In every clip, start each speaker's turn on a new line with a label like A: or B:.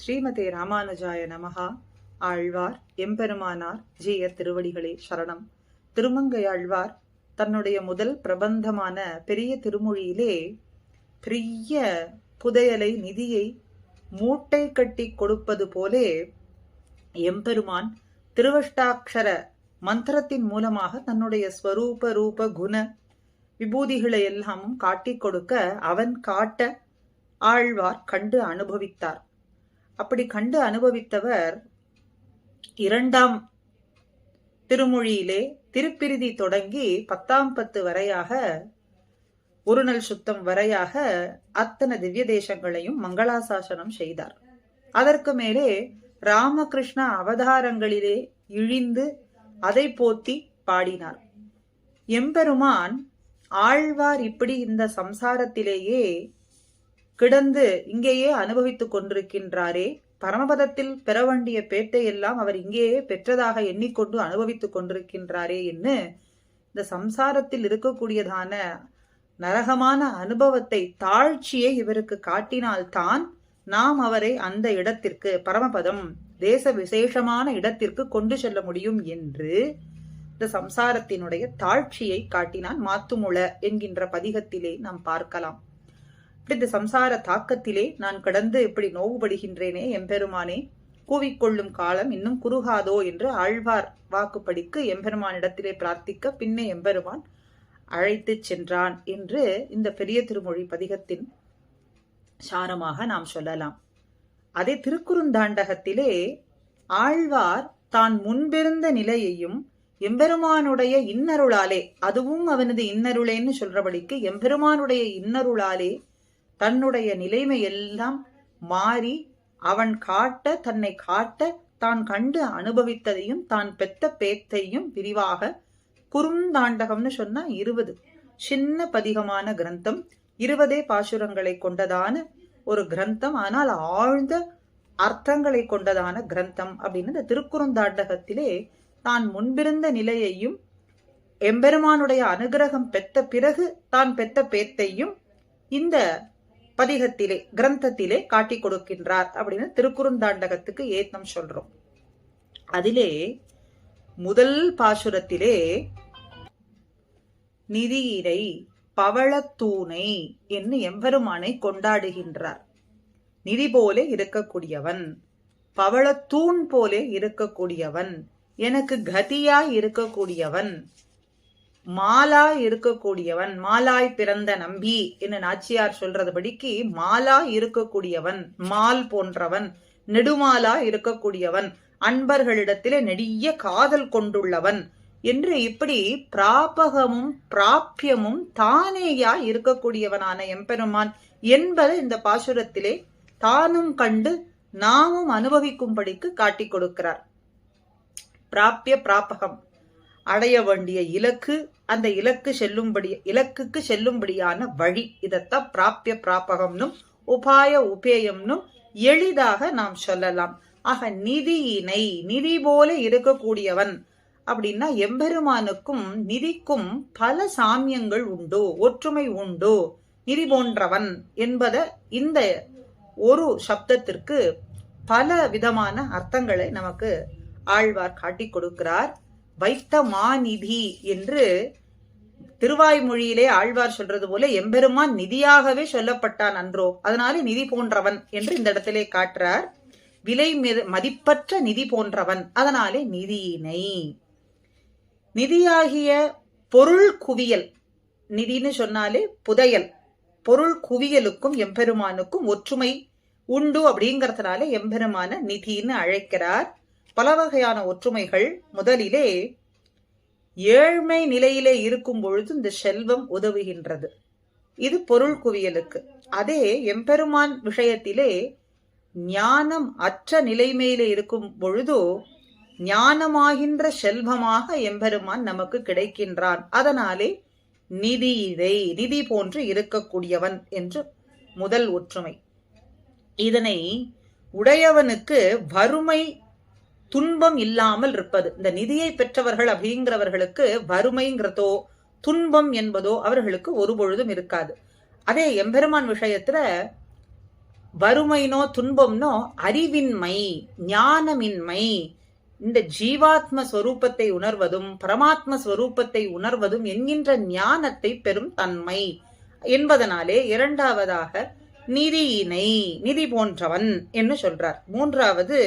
A: ஸ்ரீமதே ராமானுஜாய நமகா ஆழ்வார் எம்பெருமானார் ஜீய திருவடிகளே சரணம். திருமங்கையாழ்வார் தன்னுடைய முதல் பிரபந்தமான பெரிய திருமொழியிலே பெரிய புதையலை நிதியை மூட்டை கட்டி கொடுப்பது போலே எம்பெருமான் திருவஷ்டாட்சர மந்திரத்தின் மூலமாக தன்னுடைய ஸ்வரூப ரூப குண விபூதிகளை எல்லாமும் காட்டிக் கொடுக்க அவன் காட்ட ஆழ்வார் கண்டு அனுபவித்தார். அப்படி கண்டு அனுபவித்தவர் இரண்டாம் திருமொழியிலே திருப்பிரிதி தொடங்கி பத்தாம் பத்து வரையாக ஒரு நல் சுத்தம் வரையாக அத்தனை திவ்ய தேசங்களையும் மங்களாசாசனம் செய்தார். அதற்கு மேலே ராமகிருஷ்ண அவதாரங்களிலே இழிந்து அதை போத்தி பாடினார். எம்பெருமான் ஆழ்வார் இப்படி இந்த சம்சாரத்திலேயே கிடந்து இங்கேயே அனுபவித்துக் கொண்டிருக்கின்றாரே. பரமபதத்தில் பெற வேண்டிய பேட்டை எல்லாம் அவர் இங்கேயே பெற்றதாக எண்ணிக்கொண்டு அனுபவித்துக் கொண்டிருக்கின்றாரே என்று இந்த சம்சாரத்தில் இருக்கக்கூடியதான நரகமான அனுபவத்தை தாழ்ச்சியை இவருக்கு காட்டினால்தான் நாம் அவரை அந்த இடத்திற்கு பரமபதம் தேச விசேஷமான இடத்திற்கு கொண்டு செல்ல முடியும் என்று இந்த சம்சாரத்தினுடைய தாழ்ச்சியை காட்டினான் மாத்துமுள என்கின்ற பதிகத்திலே நாம் பார்க்கலாம். இப்படி இந்த சம்சார தாக்கத்திலே நான் கடந்து இப்படி நோவுபடுகின்றேனே எம்பெருமானே. கூவிக்கொள்ளும் காலம் இன்னும் குறுகாதோ என்று ஆழ்வார் வாக்குப்படிக்கு எம்பெருமானிடத்திலே பிரார்த்திக்க பின்னே எம்பெருமான் அழைத்து சென்றான் என்று இந்த பெரிய திருமொழி பதிகத்தின் சாரமாக நாம் சொல்லலாம். அதே திருக்குறுந்தாண்டகத்திலே ஆழ்வார் தான் முன்பிருந்த நிலையையும் எம்பெருமானுடைய இன்னருளாலே அதுவும் அவனது இன்னருளேன்னு சொல்றபடிக்கு எம்பெருமானுடைய இன்னருளாலே தன்னுடைய நிலைமை எல்லாம் மாறி அவன் காட்ட தன்னை காட்ட தான் கண்டு அனுபவித்ததையும் தான் பெத்த பேத்தையும் விரிவாக குறுந்தாண்டகம்னு சொன்னா இருபது. சின்ன பதிகமான கிரந்தம் இருபதே பாசுரங்களை கொண்டதான ஒரு கிரந்தம் ஆனால் ஆழ்ந்த அர்த்தங்களை கொண்டதான கிரந்தம் அப்படின்னு இந்த திருக்குறுந்தாண்டகத்திலே தான் முன்பிருந்த நிலையையும் எம்பெருமானுடைய அனுகிரகம் பெத்த பிறகு தான் பெத்த பேத்தையும் இந்த பதிகத்திலே கிரந்தத்திலே காட்டி கொடுக்கின்றார் அப்படின்னு திருக்குறுந்தாண்டகத்துக்கு ஏத்தம் சொல்றோம். அதிலே முதல் பாசுரத்திலே நிதியிரை பவளத்தூணை என்று எம்பெருமானை கொண்டாடுகின்றார். நிதி போலே இருக்கக்கூடியவன் பவளத்தூண் போலே இருக்கக்கூடியவன் எனக்கு கதியாய் இருக்கக்கூடியவன் மாலாய் இருக்கக்கூடியவன் மாலாய் பிறந்த நம்பி என்று நாச்சியார் சொல்றதுபடிக்கு மாலாய் இருக்கக்கூடியவன் மால் போன்றவன் நெடுமாலா இருக்கக்கூடியவன் அன்பர்களிடத்திலே நெடிய காதல் கொண்டுள்ளவன் என்று இப்படி பிராபகமும் பிராபியமும் தானேயா இருக்கக்கூடியவனான எம்பெருமான் என்பது இந்த பாசுரத்திலே தானும் கண்டு நாமும் அனுபவிக்கும்படிக்கு காட்டிக் கொடுக்கிறார். பிராபிய பிராபகம். அடைய வேண்டிய இலக்கு அந்த இலக்கு செல்லும்படி இலக்குக்கு செல்லும்படியான வழி இதத்தான் பிராபிய பிராபகம்னும் உபாய உபேயம்னும் எளிதாக நாம் சொல்லலாம். ஆக நிதியினை நிதி போல இருக்கக்கூடியவன் அப்படின்னா எம்பெருமானுக்கும் நிதிக்கும் பல சாமியங்கள் உண்டு ஒற்றுமை உண்டு. நிதி போன்றவன் என்பத இந்த ஒரு சப்தத்திற்கு பல விதமான அர்த்தங்களை நமக்கு ஆழ்வார் காட்டிக் கொடுக்கிறார். வைத்தமாநிதி என்று திருவாய்மொழியிலே ஆழ்வார் சொல்றது போல எம்பெருமான் நிதியாகவே சொல்லப்பட்டான் அன்றோ. அதனால நிதி போன்றவன் என்று இந்த இடத்திலே காட்டுறார். விலை மதிப்பற்ற நிதி போன்றவன். அதனாலே நிதியினை. நிதியாகிய பொருள் குவியல். நிதின்னு சொன்னாலே புதையல். பொருள் குவியலுக்கும் எம்பெருமானுக்கும் ஒற்றுமை உண்டு அப்படிங்கறதுனால எம்பெருமான நிதின்னு அழைக்கிறார். பல வகையான ஒற்றுமைகள் முதலிலே ஏழ்மை நிலையிலே இருக்கும் பொழுது இந்த செல்வம் உதவுகின்றது. இது பொருள் குவியலுக்கு. அதே எம்பெருமான் விஷயத்திலே ஞானம் அற்ற நிலைமையிலே இருக்கும் பொழுதோ ஞானமாகின்ற செல்வமாக எம்பெருமான் நமக்கு கிடைக்கின்றான். அதனாலே நிதி இதை நிதி போன்று இருக்கக்கூடியவன் என்று முதல் ஒற்றுமை. இதனை உடையவனுக்கு வறுமை துன்பம் இல்லாமல் இருப்பது. இந்த நிதியை பெற்றவர்கள் அப்படிங்கிறவர்களுக்கு வறுமைங்கிறதோ துன்பம் என்பதோ அவர்களுக்கு ஒரு பொழுதும் இருக்காது. அதே எம்பெருமான் விஷயத்துல வறுமைனோ துன்பம்னோ அறிவின்மை ஞானமின்மை இந்த ஜீவாத்ம ஸ்வரூபத்தை உணர்வதும் பரமாத்ம ஸ்வரூபத்தை உணர்வதும் என்கின்ற ஞானத்தை பெறும் தன்மை என்பதனாலே இரண்டாவதாக நிதியினை நிதி போன்றவன் என்று சொல்றார். மூன்றாவது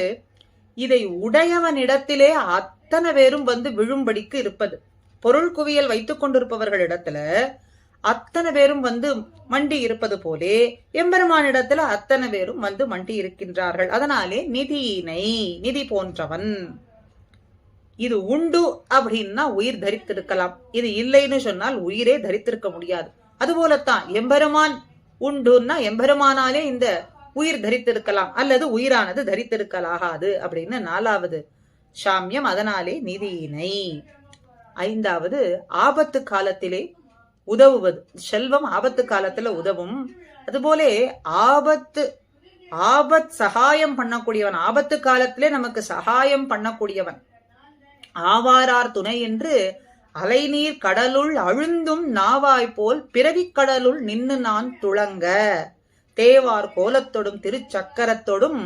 A: இதை உடையவனிடத்திலே அத்தனை பேரும் வந்து விழும்படிக்கு இருப்பது. பொருள் குவியல் வைத்துக் கொண்டிருப்பவர்களிடத்துல அத்தனை பேரும் வந்து மண்டி இருப்பது போலே எம்பெருமானிடத்துல அத்தனை பேரும் வந்து மண்டி இருக்கின்றார்கள். அதனாலே நிதியினை நிதி போன்றவன். இது உண்டு அப்படின்னா உயிர் தரித்திருக்கலாம். இது இல்லைன்னு சொன்னால் உயிரே தரித்திருக்க முடியாது. அதுபோலத்தான் எம்பெருமான் உண்டுன்னா எம்பெருமானாலே இந்த உயிர் தரித்திருக்கலாம் அல்லது உயிரானது தரித்திருக்கலாகாது. அப்படின்னு நாலாவது சாமியம் அதனாலே நிதியினை. ஐந்தாவது ஆபத்து காலத்திலே உதவுவது. செல்வம் ஆபத்து காலத்துல உதவும். அதுபோலே ஆபத்து ஆபத் சகாயம் பண்ணக்கூடியவன் ஆபத்து காலத்திலே நமக்கு சகாயம் பண்ணக்கூடியவன். ஆவாரார் துணை என்று அலைநீர் கடலுள் அழுந்தும் நாவாய் போல் பிறவிக் கடலுள் நின்னு நான் துளங்க. தேவார் கோலத்தொடும் திருச்சக்கரத்தொடும்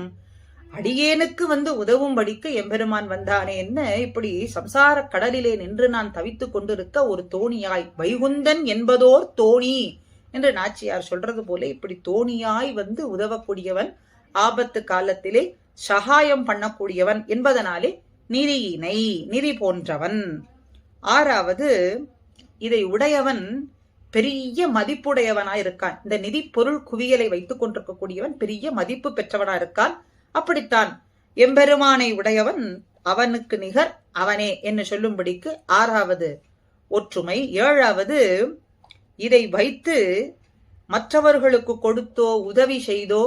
A: அடியேனுக்கு வந்து உதவும்படிக்கு எம்பெருமான் வந்தானே என்ன? இப்படி சம்சார கடலிலே நின்று நான் தவித்துக் கொண்டிருக்க ஒரு தோணியாய் வைகுந்தன் என்பதோர் தோணி என்று நாச்சியார் சொல்றது போல இப்படி தோணியாய் வந்து உதவக்கூடியவன் ஆபத்து காலத்திலே சகாயம் பண்ணக்கூடியவன் என்பதனாலே நிதியினை நிதி போன்றவன். ஆறாவது இதை உடையவன் பெரிய மதிப்புடையவனா இருக்கான். இந்த நிதி பொருள் குவியலை வைத்துக் கொண்டிருக்கக்கூடியவன் பெரிய மதிப்பு பெற்றவனா இருக்கான். அப்படித்தான் எம்பெருமானை உடையவன் அவனுக்கு நிகர் அவனே என்று சொல்லும்படிக்கு ஆறாவது ஒற்றுமை. ஏழாவது இதை வைத்து மற்றவர்களுக்கு கொடுத்தோ உதவி செய்தோ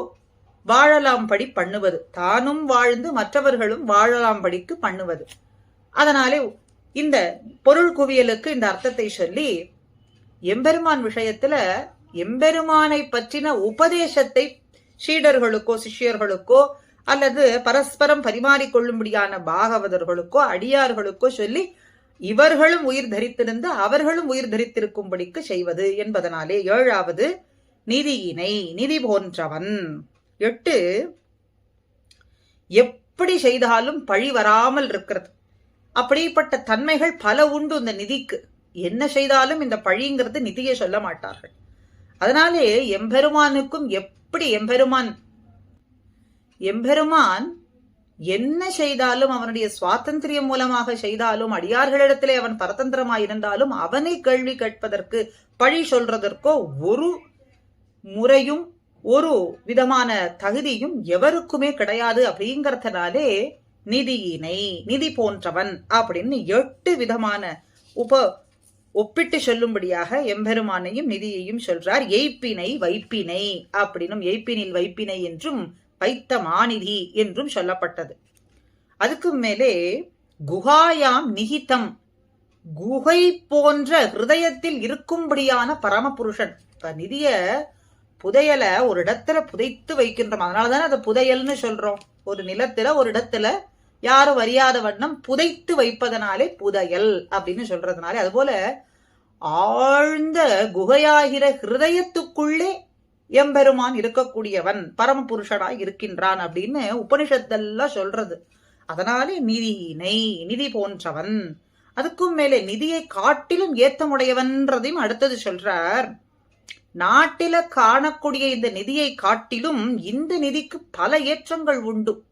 A: வாழலாம் படி பண்ணுவது. தானும் வாழ்ந்து மற்றவர்களும் வாழலாம் படிக்கு பண்ணுவது. அதனாலே இந்த பொருள் குவியலுக்கு இந்த அர்த்தத்தை சொல்லி எம்பெருமான் விஷயத்துல எம்பெருமானை பற்றின உபதேசத்தை ஷீடர்களுக்கோ சிஷ்யர்களுக்கோ அல்லது பரஸ்பரம் பரிமாறிக்கொள்ளும்படியான பாகவதர்களுக்கோ அடியார்களுக்கோ சொல்லி இவர்களும் உயிர் தரித்திருந்து அவர்களும் உயிர் தரித்திருக்கும்படிக்கு செய்வது என்பதனாலே ஏழாவது நிதியினை நிதி போன்றவன். எட்டு எப்படி செய்தாலும் பழி வராமல் இருக்கிறது. அப்படிப்பட்ட தன்மைகள் பல உண்டு இந்த நிதிக்கு. என்ன செய்தாலும் இந்த பழிங்கிறது நிதியை சொல்ல மாட்டார்கள். அதனாலே எம்பெருமானுக்கும் எப்படி எம்பெருமான் எம்பெருமான் என்ன செய்தாலும் அவனுடைய சுவாதந்திரியம் மூலமாக செய்தாலும் அடியார்களிடத்திலே அவன் பரதந்திரமாய் இருந்தாலும் அவனை கேள்வி கேட்பதற்கு பழி சொல்றதற்கோ ஒரு முறையும் ஒரு விதமான தகுதியும் எவருக்குமே கிடையாது அப்படிங்கறதுனாலே நிதியினை நிதி போன்றவன் அப்படின்னு எட்டு விதமான உப ஒப்பிட்டு சொல்லும்படியாக எம்பெருமானையும் நிதியையும் சொல்றார். எய்ப்பினை வைப்பினை அப்படின்னும் எய்ப்பினில் வைப்பினை என்றும் வைத்த மாநிதி என்றும் சொல்லப்பட்டது. அதுக்கு மேலே குகாயாம் நிகிதம் குகை போன்ற ஹிருதயத்தில் இருக்கும்படியான பரமபுருஷன். இப்ப நிதிய புதையல ஒரு இடத்துல புதைத்து வைக்கின்றோம். அதனாலதானே அதை புதையல்னு சொல்றோம். ஒரு நிலத்துல ஒரு இடத்துல யாரும் அறியாத வண்ணம் புதைத்து வைப்பதனாலே புதையல் அப்படின்னு சொல்றதுனாலே அதுபோல ஆழ்ந்த குகையாகிற ஹிருதயத்துக்குள்ளே எம்பெருமான் இருக்கக்கூடியவன் பரமபுருஷனாய் இருக்கின்றான் அப்படின்னு உபனிஷத்தெல்லாம் சொல்றது. அதனாலே நிதியினை நிதி போன்றவன். அதுக்கும் மேலே நிதியை காட்டிலும் ஏத்தமுடையவன்றதையும் அடுத்தது சொல்றார். நாட்டில காணக்கூடிய இந்த நிதியை காட்டிலும் இந்த நிதிக்கு பல ஏற்றங்கள் உண்டு.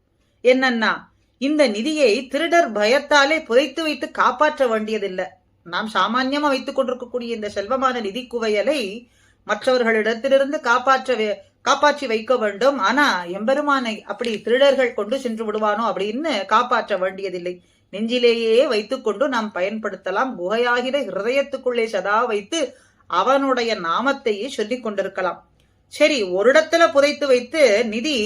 A: என்னன்னா இந்த நிதியை திருடர் பயத்தாலே புதைத்து வைத்து காப்பாற்ற வேண்டியதில்லை. நாம் சாமான்யமா வைத்துக் கொண்டிருக்கக்கூடிய இந்த செல்வமான நிதி குவையலை மற்றவர்களிடத்திலிருந்து காப்பாற்ற காப்பாற்றி வைக்க வேண்டும். ஆனா எம்பெருமானை அப்படி திருடர்கள் கொண்டு சென்று விடுவானோ அப்படின்னு காப்பாற்ற வேண்டியதில்லை. நெஞ்சிலேயே வைத்துக்கொண்டு நாம் பயன்படுத்தலாம். குகையாகிற ஹிருதயத்துக்குள்ளே சதா வைத்து அவனுடைய நாமத்தையே சொல்லிக் கொண்டிருக்கலாம். சரி ஒரு இடத்துல புதைத்து வைத்து நிதி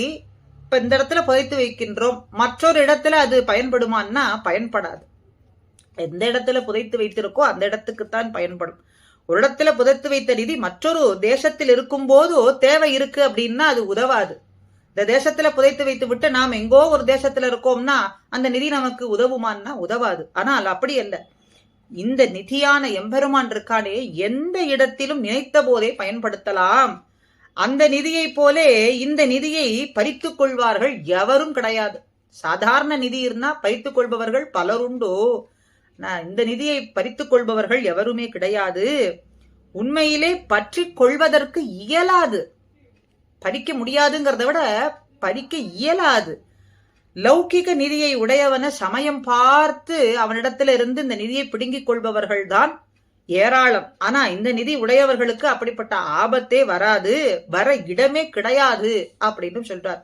A: இப்ப இந்த இடத்துல புதைத்து வைக்கின்றோம். மற்றொரு இடத்துல அது பயன்படுமான்னா பயன்படாது. எந்த இடத்துல புதைத்து வைத்திருக்கோ அந்த இடத்துக்குத்தான் பயன்படும். ஒரு இடத்துல புதைத்து வைத்த நிதி மற்றொரு தேசத்தில் இருக்கும் போதோ தேவை இருக்கு அப்படின்னா அது உதவாது. இந்த தேசத்துல புதைத்து வைத்து விட்டு நாம் எங்கோ ஒரு தேசத்துல இருக்கோம்னா அந்த நிதி நமக்கு உதவுமான்னா உதவாது. ஆனால் அப்படி அல்ல. இந்த நிதியான எம்பெருமான் இருக்கானே எந்த இடத்திலும் நினைத்த போதே பயன்படுத்தலாம். அந்த நிதியைப் போலே இந்த நிதியை பறித்துக் கொள்வார்கள் எவரும் கிடையாது. சாதாரண நிதி இருந்தா பறித்துக் கொள்பவர்கள் பலருண்டோ நான் இந்த நிதியை பறித்துக் கொள்பவர்கள் எவருமே கிடையாது. உண்மையிலே பற்றி கொள்வதற்கு இயலாது. பறிக்க முடியாதுங்கிறத விட பறிக்க இயலாது. லௌகிக நிதியை உடையவன சமயம் பார்த்து அவனிடத்திலிருந்து இந்த நிதியை பிடுங்கிக் கொள்பவர்கள் தான் ஏராளம். ஆனா இந்த நிதி உடையவர்களுக்கு அப்படிப்பட்ட ஆபத்தே வராது. வர இடமே கிடையாது அப்படின்னு சொல்றார்.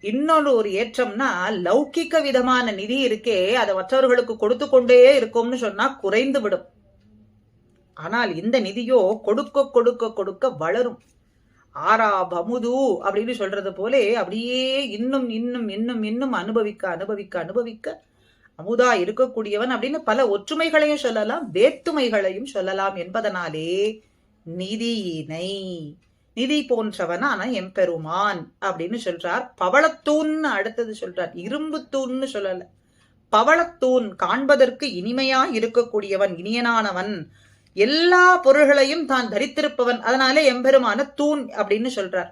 A: இன்னொரு ஒரு ஏற்றம்னா லௌகிக்க விதமான நிதி இருக்கே அதை மற்றவர்களுக்கு கொடுத்து கொண்டே இருக்கும்னு சொன்னா குறைந்து விடும். ஆனால் இந்த நிதியோ கொடுக்க கொடுக்க கொடுக்க வளரும். ஆரா பமுது அப்படின்னு சொல்றது போலே அப்படியே இன்னும் இன்னும் இன்னும் இன்னும் அனுபவிக்க அனுபவிக்க அனுபவிக்க அமுதா இருக்கக்கூடியவன் அப்படின்னு பல ஒற்றுமைகளையும் சொல்லலாம் வேற்றுமைகளையும் சொல்லலாம் என்பதனாலே நிதியினை நிதி போன்றவனான எம்பெருமான் அப்படின்னு சொல்றார். பவளத்தூன்னு அடுத்தது சொல்றார். இரும்பு தூண்னு சொல்லல. பவளத்தூண் காண்பதற்கு இனிமையா இருக்கக்கூடியவன் இனியனானவன். எல்லா பொருள்களையும் தான் தரித்திருப்பவன். அதனாலே எம்பெருமான தூண் அப்படின்னு சொல்றார்.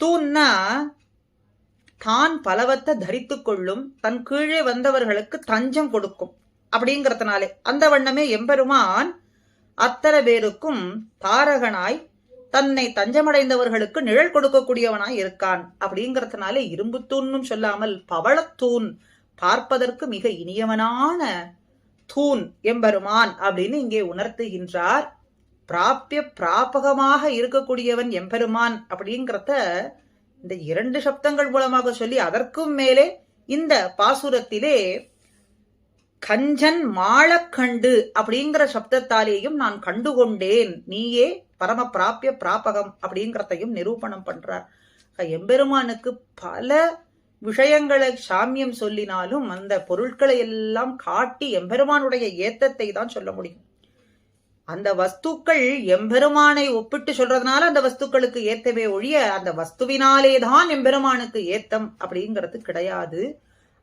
A: தூண்னா தான் பலவத்தை தரித்துக் கொள்ளும் தன் கீழே வந்தவர்களுக்கு தஞ்சம் கொடுக்கும் அப்படிங்கறதுனாலே அந்த வண்ணமே எம்பெருமான் அத்தனை பேருக்கும் தாரகனாய் தன்னை தஞ்சமடைந்தவர்களுக்கு நிழல் கொடுக்கக்கூடியவனாய் இருக்கான் அப்படிங்கறதுனாலே இரும்புத்தூன்னும் சொல்லாமல் பவளத்தூண் பார்ப்பதற்கு மிக இனியவனான தூண் எம்பெருமான் அப்படின்னு இங்கே உணர்த்துகின்றார். பிராபிய பிராபகமாக இருக்கக்கூடியவன் எம்பெருமான் அப்படிங்கிறத இந்த இரண்டு சப்தங்கள் மூலமாக சொல்லி அதற்கும் மேலே இந்த பாசுரத்திலே கஞ்சன் மாளக்கண்டு அப்படிங்கிற சப்தத்தாலேயும் நான் கண்டுகொண்டேன். நீயே பரம பிராபிய பிராபகம் அப்படிங்கிறதையும் நிரூபணம் பண்றார். எம்பெருமானுக்கு பல விஷயங்களை சாமியம் சொல்லினாலும் அந்த பொருட்களை எல்லாம் காட்டி எம்பெருமானுடைய ஏத்தத்தை தான் சொல்ல முடியும். அந்த வஸ்துக்கள் எம்பெருமானை ஒப்பிட்டு சொல்றதுனால அந்த வஸ்துக்களுக்கு ஏத்தவே ஒழிய அந்த வஸ்துவினாலே தான் எம்பெருமானுக்கு ஏத்தம் அப்படிங்கிறது கிடையாது.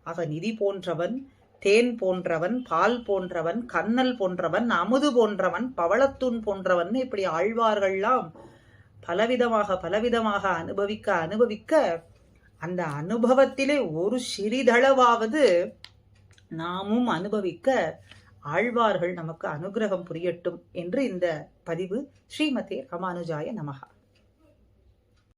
A: ஆக நிதி போன்றவன் தேன் போன்றவன் பால் போன்றவன் கண்ணல் போன்றவன் அமுது போன்றவன் பவளத்தூண் போன்றவன் இப்படி ஆழ்வார்கள்லாம் பலவிதமாக பலவிதமாக அனுபவிக்க அனுபவிக்க அந்த அனுபவத்திலே ஒரு சிறிதளவாவது நாமும் அனுபவிக்க ஆழ்வார்கள் நமக்கு அனுகிரகம் புரியட்டும் என்று இந்த பதிவு ஸ்ரீமதே ராமானுஜாய நமகா